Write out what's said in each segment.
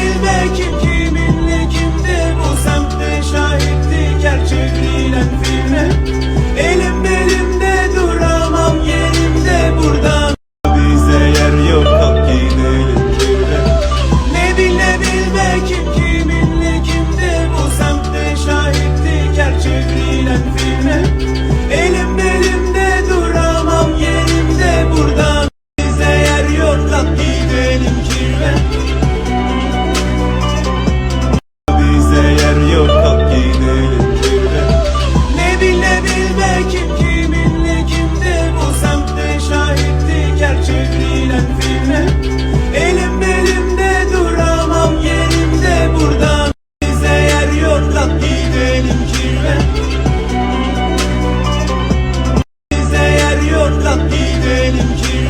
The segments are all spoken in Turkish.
Bilme kim kiminle kimde bu semtte şahitlik her çevrilen filme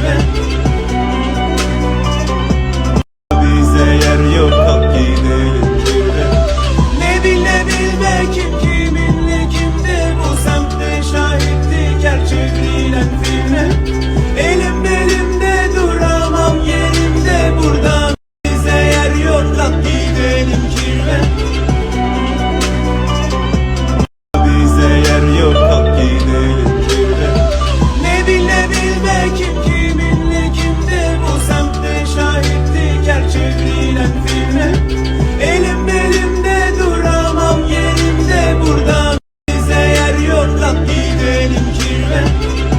heaven. benim kirve